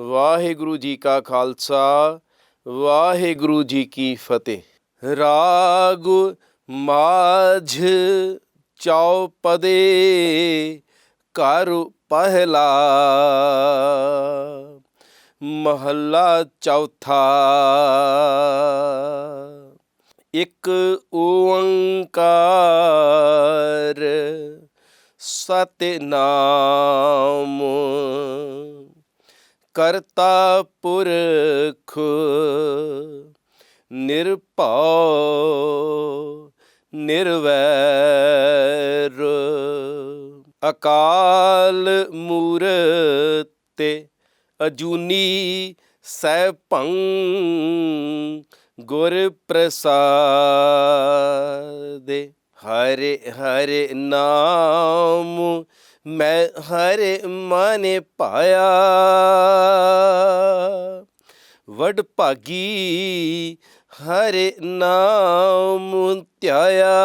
ਵਾਹਿਗੁਰੂ ਜੀ ਕਾ ਖਾਲਸਾ, ਵਾਹਿਗੁਰੂ ਜੀ ਕੀ ਫਤਿਹ। ਰਾਗ ਮਾਝ ਚੌਪਦੇ, ਘਰ ਪਹਿਲਾ। ਮਹੱਲਾ ਚੌਥਾ। ਇੱਕ ਓੰਕਾਰ ਸਤਿਨਾਮ। ਕਰਤਾ ਪੁਰਖ ਨਿਰਭਉ ਨਿਰਵੈਰ। ਅਕਾਲ ਮੂਰਤ ਅਜੂਨੀ ਸੈਭੰ ਗੁਰ ਪ੍ਰਸਾਦੇ। ਹਰੇ ਹਰੇ ਨਾਮ ਮੈਂ ਹਰ ਮਨ ਪਾਇਆ। ਵਡ ਭਾਗੀ ਹਰੇ ਨਾਮ ਧਿਆਇਆ।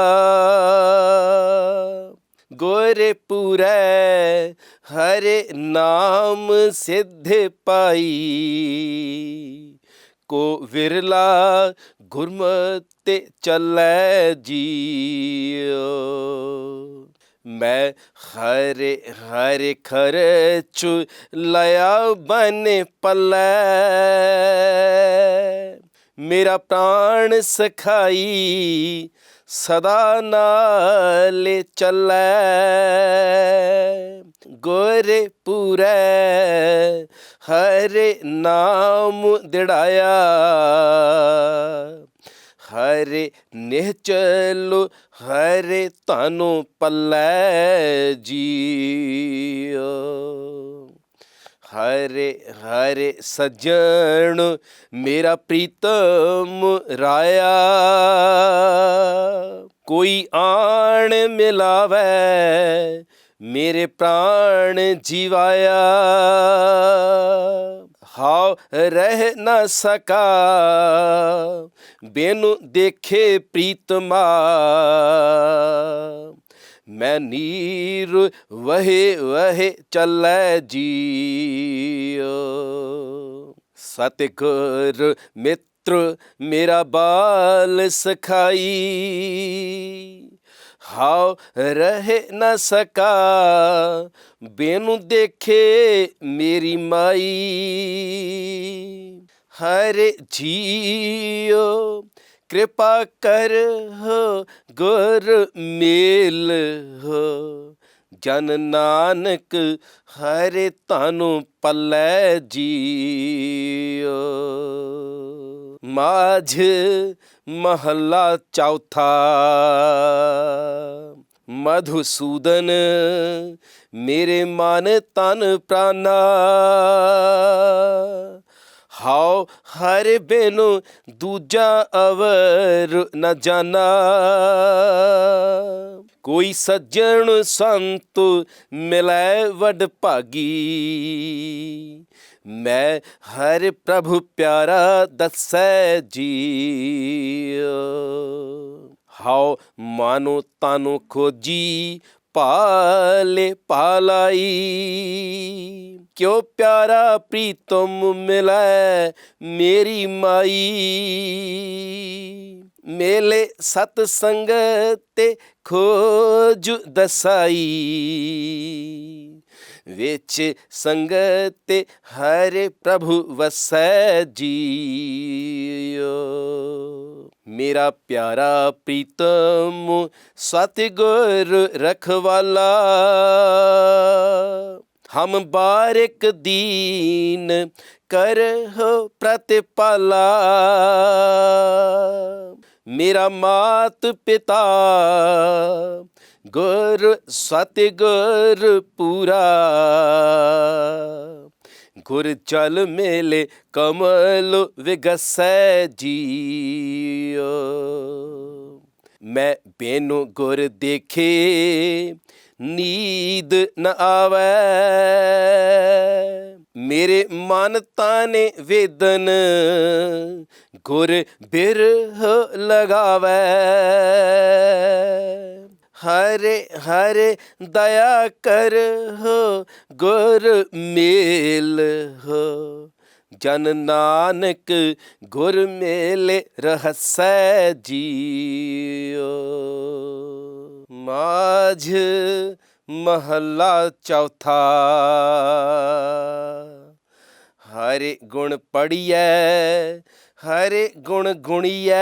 ਗੋਰੇ ਪੂਰੈ ਹਰੇ ਨਾਮ ਸਿੱਧ ਪਾਈ। ਕੋ ਵਿਰਲਾ ਗੁਰਮਤਿ ਚੱਲੈ ਜੀਉ ਮੈਂ ਹਰੇ ਹਰੇ ਖਰਚ ਲਿਆ ਬਨ ਪੱਲੇ। ਮੇਰਾ ਪ੍ਰਾਣ ਸਖਾਈ ਸਦਾ ਨਾਲ ਚੱਲੈ। ਗੋਰੇ ਪੂਰੈ, ਹਰੇ ਨਾਮ ਦਿੜਾਇਆ। ਹਰੇ ਨਿਹਚਲੋ, ਹਰੇ ਤਾਨੂੰ ਪੱਲੇ ਜੀਓ ਹਰੇ ਹਰੇ ਸਜਣ ਮੇਰਾ ਪ੍ਰੀਤਮ ਰਾਇਆ। ਕੋਈ ਆਣ ਮਿਲਾਵੇ ਮੇਰੇ ਪ੍ਰਾਣ ਜੀਵਾਇਆ। ਹਾਉ ਰਹਿ ਨਾ ਸਕਾ। ਬੇਨੂ ਦੇਖੇ ਪ੍ਰੀਤਮਾ ਮੈਂ। ਨੀਰ ਵਹੇ ਵਹੇ ਚੱਲੈ ਜੀਉ ਸਤਿਗੁਰ ਮਿੱਤਰ ਮੇਰਾ ਬਾਲ ਸਖਾਈ। ਹਾਉ ਰਹਿ ਨਾ ਸਕਾ। ਬੇਨੂ ਦੇਖੇ ਮੇਰੀ ਮਾਈ। ਹਰ ਜੀਓ ਕਿਰਪਾ ਕਰ ਹੋ, ਗੁਰ ਮੇਲ ਹੋ। ਜਨ ਨਾਨਕ ਹਰੇ ਤਾਨੂੰ ਪੱਲੇ ਜੀਓ ਮਾਝ ਮਹੱਲਾ ਚੌਥਾ। ਮਧੁਸੂਦਨ, ਮੇਰੇ ਮਨ ਤਨ ਪ੍ਰਾਨਾ। ਹਾਉ ਹਰ ਬਿਨੁ ਦੂਜਾ ਅਵਰ ਨ ਜਾਣਾ ਕੋਈ ਸੱਜਣ ਸੰਤ ਮਿਲੈ ਵਡ ਭਾਗੀ। ਮੈਂ ਹਰ ਪ੍ਰਭੂ ਪਿਆਰਾ ਦੱਸੈ ਜੀ ਹਾਉ ਮਾਨੋ ਤਾਨੋ ਖੋਜੀ ਪਾਲੇ ਪਾਲਾਈ ਕਿਉ ਪਿਆਰਾ ਪ੍ਰੀਤਮ ਮਿਲੈ ਮੇਰੀ ਮਾਈ। ਮੇਲੇ ਸਤ ਸੰਗਤੇ ਖੋਜ ਦਸਾਈ। ਵਿੱਚ ਸੰਗਤ ਹਰ ਪ੍ਰਭੂ ਵਸੈ ਜੀਓ। ਮੇਰਾ ਪਿਆਰਾ ਪ੍ਰੀਤਮ, ਸਤਿਗੁਰ ਰਖਵਾਲਾ। ਹਮ ਬਾਰਿਕ ਦੀਨ ਕਰਹੁ ਪ੍ਰਤਿਪਾਲਾ। ਮੇਰਾ ਮਾਤ ਪਿਤਾ, ਗੁਰ ਸਤਿਗੁਰ ਪੂਰਾ। ਗੁਰ ਚਲ ਮੇਲੇ ਕਮਲ ਵਿਗਸੈ ਜੀਓ ਮੈਂ ਬੇਨੂ ਗੁਰ ਦੇਖੇ, ਨੀਂਦ ਨ ਆਵੇ। ਮੇਰੇ ਮਨ ਤਾਨੇ ਵੇਦਨ ਗੁਰ ਬਿਰਹ ਲਗਾਵੇ। ਹਰੇ ਹਰ ਦਇਆ ਕਰ ਹੋ ਗੁਰ ਮੇਲ ਹੋ। ਜਨ ਨਾਨਕ ਗੁਰ ਮੇਲੇ ਰਹਸੈ ਜੀਓ ਮਾਝ ਮਹੱਲਾ ਚੌਥਾ। ਹਰੇ ਗੁਣ ਪੜੀਐ ਹਰੇ ਗੁਣ ਗੁਣੀਐ,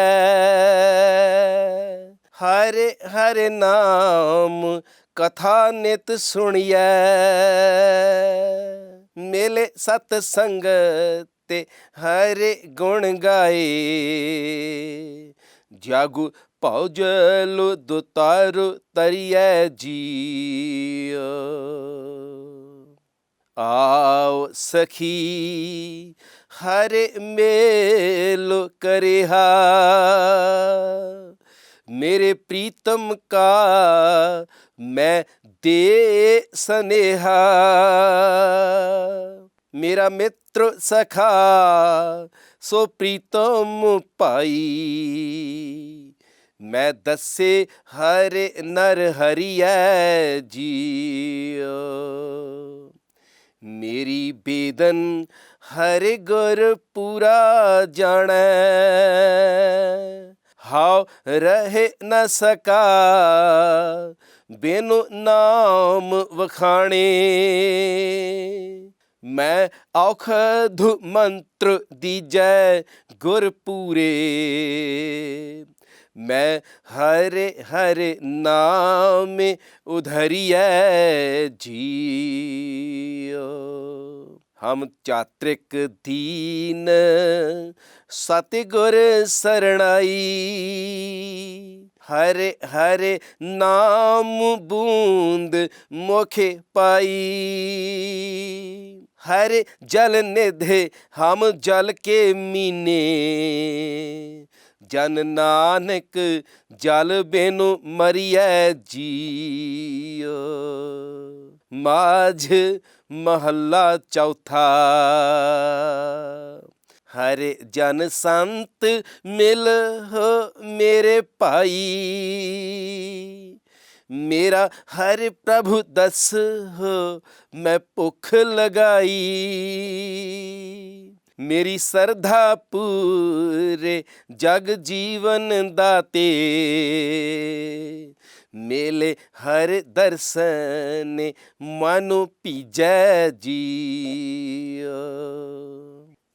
ਹਰੇ ਹਰੇ ਨਾਮ ਕਥਾ ਨਿਤ ਸੁਣੀਐ। ਮੇਲੇ ਸਤ ਸੰਗ ਤੇ ਹਰੇ ਗੁਣ ਗਾਏ। ਜਾਗੂ ਭਉ ਜਲ ਦੁਤਾਰ ਤਰੀਐ ਜੀਓ ਆਓ ਸਖੀ ਹਰ ਮੇਲ ਕਰਿਹਾ ਮੇਰੇ ਪ੍ਰੀਤਮ ਕਾ ਮੈਂ ਦੇ ਸਨੇਹਾ। ਮੇਰਾ ਮਿੱਤਰ ਸਖਾ, ਸੋ ਪ੍ਰੀਤਮ ਭਾਈ, ਮੈਂ ਦੱਸੇ ਹਰ ਨਰ ਹਰੀਐ ਜੀਓ ਮੇਰੀ ਬੇਦਨ ਹਰਿ ਗੁਰ ਪੂਰਾ ਜਾਣੈ। ਹਾਉ ਰਹੇ ਨ ਸਕਾ, ਬਿਨੁ ਨਾਮ ਵਖਾਣੇ। ਮੈਂ ਔਖਦ ਮੰਤਰ ਦੀਜੈ ਗੁਰ ਪੂਰੇ। ਮੈਂ ਹਰੇ ਹਰੇ ਨਾਮ ਉਧਰੀਐ ਜੀਓ ਹਮ ਚਾਤ੍ਰਿਕ ਦੀਨ, ਸਤਿਗੁਰ ਸਰਣਾਈ। ਹਰੇ ਹਰੇ ਨਾਮ ਬੂੰਦ ਮੁਖੇ ਪਾਈ। ਹਰੇ ਜਲ ਨਿਧੇ ਹਮ ਜਲ ਕੇ ਮੀਨੇ। ਜਨ ਨਾਨਕ ਜਲ ਬੇਨੁ ਮਰੀਐ ਜੀਓ ਮਾਝ ਮਹੱਲਾ ਚੌਥਾ। ਹਰੇ ਜਨ ਸੰਤ ਮਿਲ ਹੋ ਮੇਰੇ ਭਾਈ। ਮੇਰਾ ਹਰਿ ਪ੍ਰਭੂ ਦਸ ਹੋ ਮੈਂ ਭੁੱਖ ਲਗਾਈ। ਮੇਰੀ ਸਰਧਾ ਪੂਰੇ ਜਗ ਜੀਵਨ ਦਾਤੇ। ਮੇਲੇ ਹਰ ਦਰਸ਼ਨ ਮਨੁ ਭੀਜੈ ਜੀਓ।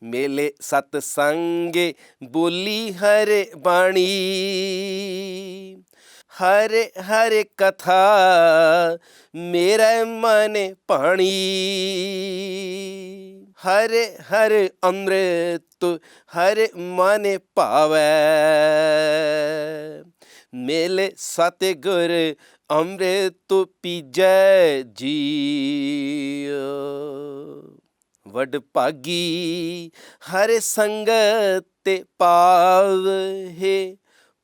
ਮੇਲੇ ਸਤ ਸੰਗੇ ਬੋਲੀ ਹਰ ਬਾਣੀ। ਹਰੇ, ਹਰ ਕਥਾ ਮੇਰੇ ਮਨ ਪਾਣੀ ਹਰ ਹਰ ਅੰਮ੍ਰਿਤ ਹਰੇ ਮਨ ਭਾਵੈ। ਮੇਲੇ ਸਤਿਗੁਰ ਅੰਮ੍ਰਿਤ ਪੀਜੈ ਜੀਓ ਵਡ ਭਾਗੀ ਹਰ ਸੰਗਤ ਤੇ ਪਾਵਹਿ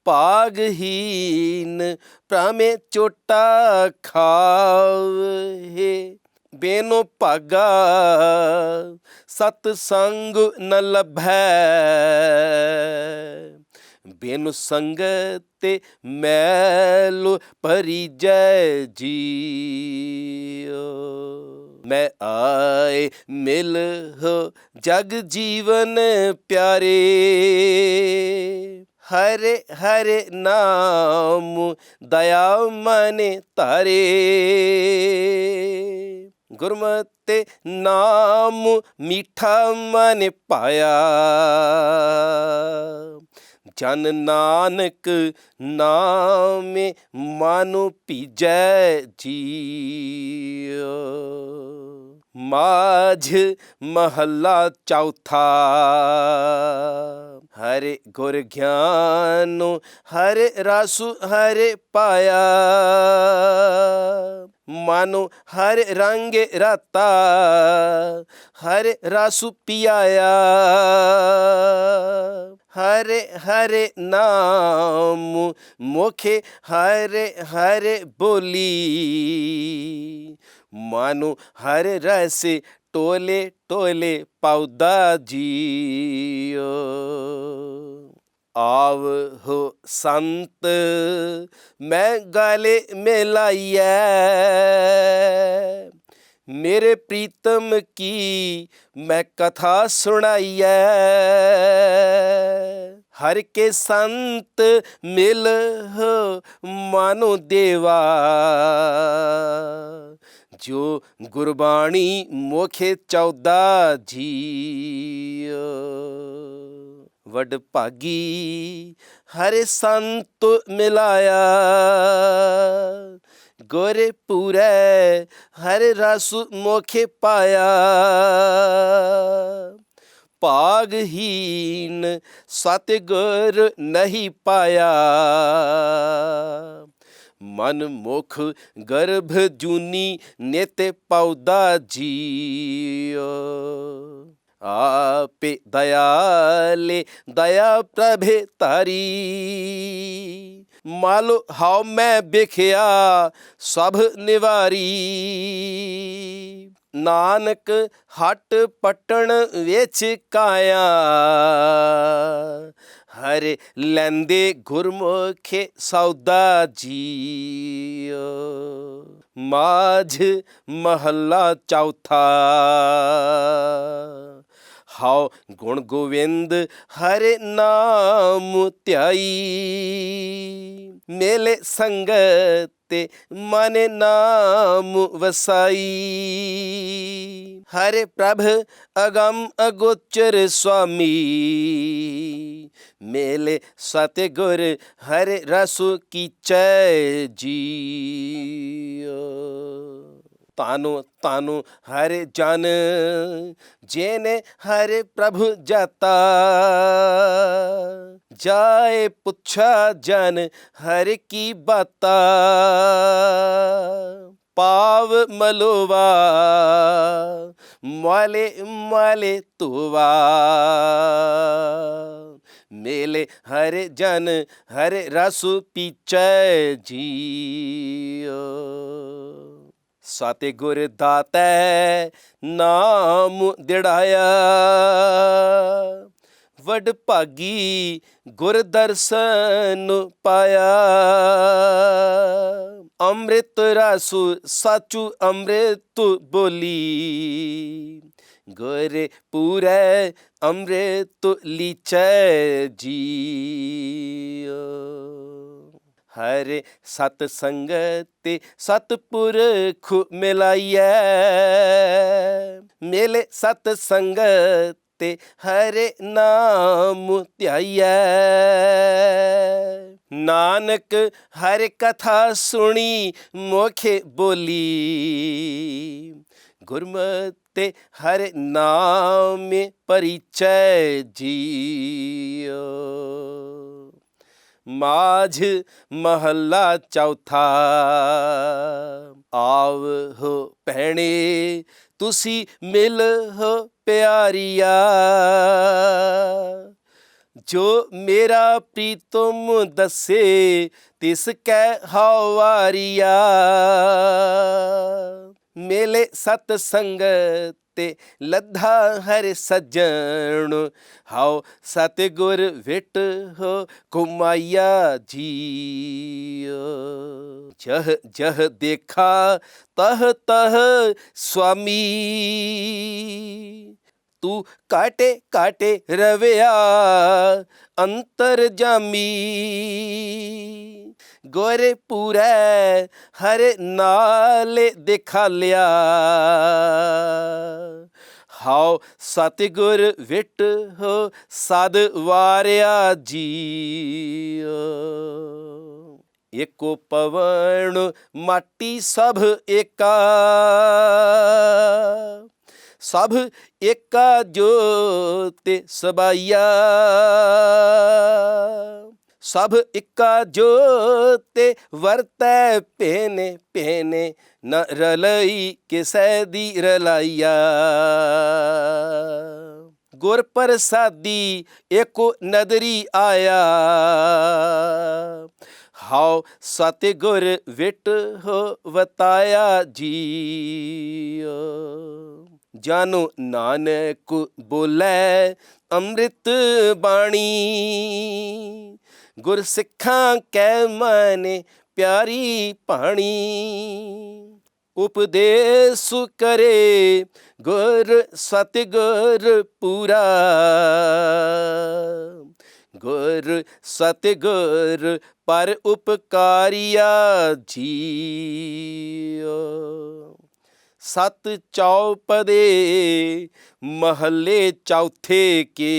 ਭਾਗਹੀਨ ਪ੍ਰਾਮੇ ਚੋਟਾ ਖਾਵਹਿ ਬੇਨੋ ਭਾਗਾ ਸਤ ਸੰਗ ਨ ਲਭੈ। ਬਿਨ ਸੰਗਤ ਤੇ ਮੈਲ ਪਰਿਜੈ ਜੀਓ। ਮੈਂ ਆਏ ਮਿਲ ਹੋ ਜਗ ਜੀਵਨ ਪਿਆਰੇ। ਹਰੇ ਹਰੇ ਨਾਮ ਦਇਆ ਮਨ ਤਾਰੇ ਗੁਰਮਤਿ ਨਾਮ ਮੀਠਾ ਮਨ ਪਾਇਆ। ਜਨ ਨਾਨਕ ਨਾਮੇ ਮਾਨੁ ਪੀਜੈ ਜੀਓ ਮਾਝ ਮਹੱਲਾ ਚੌਥਾ, ਹਰੇ ਗੁਰ ਗਿਆਨੁ, ਹਰੇ ਰਸੁ, ਹਰੇ ਪਾਇਆ। ਮਾਨੋ, ਹਰ ਰੰਗ ਰਤਾ, ਹਰ ਰਸੁ ਪਿਆਇਆ। ਹਰੇ ਹਰੇ ਨਾਮ ਮੁਖੇ ਹਰੇ ਹਰੇ ਬੋਲੀ। ਮਾਨੋ ਹਰ ਰਸ ਟੋਲੇ ਟੋਲੇ ਪੌਦਾ ਜੀਓ। ਆਵ ਹੋ ਸੰਤ, ਮੈਂ ਗਾਲੇ ਮਿਲਾਈਐ। ਮੇਰੇ ਪ੍ਰੀਤਮ ਕੀ ਮੈਂ ਕਥਾ ਸੁਣਾਈਐ? ਹਰ ਕੇ ਸੰਤ ਮਿਲ ਹੋ ਮਾਨੋ ਦੇਵਾ। ਜੋ ਗੁਰਬਾਣੀ ਮੋਖੇ ਚੌਦਾ ਜੀ ਵਡ ਭਾਗੀ ਹਰੇ ਸੰਤ ਮਿਲਾਇਆ। ਗੋਰੇ ਪੂਰੇ, ਹਰ ਰਸ ਮੋਖੇ ਪਾਇਆ। ਭਾਗਹੀਨ ਸਤਿਗੁਰ ਨਹੀਂ ਪਾਇਆ। ਮਨ ਮੁਖ ਗਰਭ ਜੂਨੀ ਨਿਤ ਪੌਦਾ ਜੀਓ ਆਪੇ ਦਇਆਲੇ, ਦਇਆ ਪ੍ਰਭੇ ਤਾਰੀ ਮਾਲੋ ਹਾਉ ਮੈਂ ਬਿਖਿਆ ਸਭ ਨਿਵਾਰੀ। ਨਾਨਕ ਹਟ ਪਟਣ ਵਿੱਚ ਕਾਇਆ, ਹਰੇ ਲੈਂਦੇ ਗੁਰਮੁਖੇ ਸੌਦਾ ਜੀਓ। ਮਾਝ ਮਹੱਲਾ ਚੌਥਾ ਹਾਉ ਗੁਣ ਗੋਵਿੰਦ ਹਰੇ ਨਾਮ ਧਿਆਈ। ਮੇਲੇ ਸੰਗਤ ਤੇ ਮਨ ਨਾਮ ਵਸਾਈ। ਹਰੇ ਪ੍ਰਭ ਅਗੰਮ ਅਗੋਚਰ ਸੁਆਮੀ। ਮੇਲੇ ਸਤਿਗੁਰ ਹਰੇ ਰਸੁ ਕੀਚੈ ਜੀਓ। ਤਾਨੋ ਤਾਨੋ ਹਰੇ ਜਨ, ਜੇਨੇ ਹਰੇ ਪ੍ਰਭੂ ਜਾਤਾ, ਜਾਏ ਪੁੱਛਾ ਜਨ ਹਰ ਕੀ ਬਾਤਾ ਪਾਵ ਮਲੋਵਾ, ਮਾਲੇ ਮਾਲੇ ਤੁਵਾ ਮੇਲੇ ਹਰੇ ਜਨ ਹਰ ਰਸੁ ਪੀਚੈ ਜੀਓ। ਸਤਿਗੁਰ ਦਾਤੈ ਨਾਮ ਦਿੜਾਇਆ। ਵਡ ਭਾਗੀ ਗੁਰ ਦਰਸ਼ਨ ਪਾਇਆ। ਅੰਮ੍ਰਿਤ ਰਸੁ ਸਾਚੂ ਅੰਮ੍ਰਿਤ ਬੋਲੀ। ਗੁਰ ਪੂਰੇ ਅੰਮ੍ਰਿਤ ਲੀਚੈ ਜੀਓ। ਹਰੇ ਸਤ ਸੰਗਤ ਸਤ ਪੁਰਖ ਮਿਲਾਈਐ। ਮੇਲੇ ਸਤ ਸੰਗਤ ਹਰੇ ਨਾਮ ਧਿਆਈਐ। ਨਾਨਕ ਹਰ ਕਥਾ ਸੁਣੀ, ਮੋਖੇ ਬੋਲੀ। ਗੁਰਮਤਿ ਹਰ ਨਾਮ ਪਰਿਚੈ ਜੀਓ ਮਾਝ ਮਹੱਲਾ ਚੌਥਾ। ਆਵ ਹੋ ਭੈਣੇ, ਤੁਸੀਂ ਮਿਲ ਹੋ ਪਿਆਰੀਆ। ਜੋ ਮੇਰਾ ਪ੍ਰੀਤਮ ਦੱਸੇ, ਤਿਸ ਕੈ ਹਵਾਰੀਆ ਮੇਲੇ ਸਤ ਸੰਗਤ ਤੇ ਲੱਧਾ ਹਰ ਸੱਜਣ। ਹਾਉ ਸਤਿਗੁਰ ਵਿਟ ਹੋ ਕੁਮਾਇਆ ਜੀਓ। ਜਹ ਜਹ ਦੇਖਾ ਤਹ ਤਹ ਸੁਆਮੀ। ਤੂੰ ਕਾਟੇ ਕਾਟੇ ਰਵਿਆ ਅੰਤਰ ਜਾਮੀ। ਗੋਰੇ ਪੂਰੇ, ਹਰ ਨਾਲ ਦਿਖਾਲਿਆ ਹਾਉ ਸਤਿਗੁਰ ਵਿਟ ਹੋ ਸਦ ਵਾਰਿਆ ਜੀਓ ਏਕੋ ਪਵਨ ਮਾਟੀ ਸਭ ਏਕਾ। ਸਭ ਏਕਾ ਜੋਤਿ ਸਬਾਈਆ। ਸਭ ਇੱਕਾ ਜੋਤੇ ਵਰਤੈ ਪੇਨੇ ਪੇਨੇ ਨ ਰਲਈ ਕਿਸੈ ਦੀ ਰਲਾਈਆ। ਗੁਰ ਪ੍ਰਸਾਦੀ ਏਕੋ ਨਦਰੀ ਆਇਆ। ਹਾਉ ਸਤਿਗੁਰ ਵਿਟ ਹੋ ਵਤਾਇਆ ਜੀਓ ਜਾਨੋ ਨਾਨਕ ਬੋਲੇ ਅੰਮ੍ਰਿਤ ਬਾਣੀ। ਗੁਰਸਿੱਖਾਂ ਕੈ ਮਨ ਪਿਆਰੀ ਬਾਣੀ ਉਪਦੇਸ ਕਰੇ ਗੁਰ ਸਤਿਗੁਰ ਪੂਰਾ। ਗੁਰ ਸਤਿਗੁਰ ਪਰ ਉਪਕਾਰੀਆ ਜੀਓ। ਸਤ ਚੌਪਦੇ ਮਹੱਲੇ ਚੌਥੇ ਕੇ।